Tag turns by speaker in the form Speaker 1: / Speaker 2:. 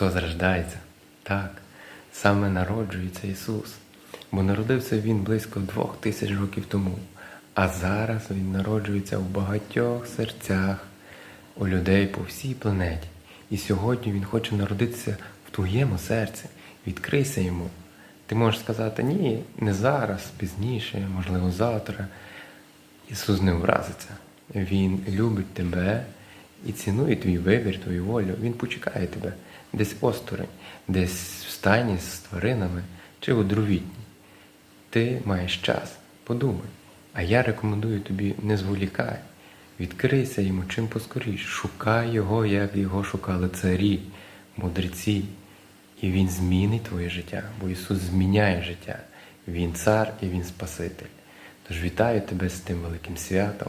Speaker 1: Христос рождається. Так, саме народжується Ісус, бо народився Він близько двох тисяч років тому, а зараз Він народжується в багатьох серцях у людей по всій планеті. І сьогодні Він хоче народитися в твоєму серці. Відкрийся йому. Ти можеш сказати ні, не зараз, пізніше, можливо, завтра. Ісус не вразиться. Він любить тебе і цінує твій вибір, твою волю. Він почекає тебе десь осторонь, десь в стані з тваринами чи у дровітні. Ти маєш час, подумай. А я рекомендую тобі не зволікай. Відкрийся йому чим поскоріш. Шукай його, як його шукали царі, мудреці. І він змінить твоє життя, бо Ісус зміняє життя. Він цар і Він Спаситель. Тож вітаю тебе з тим великим святом.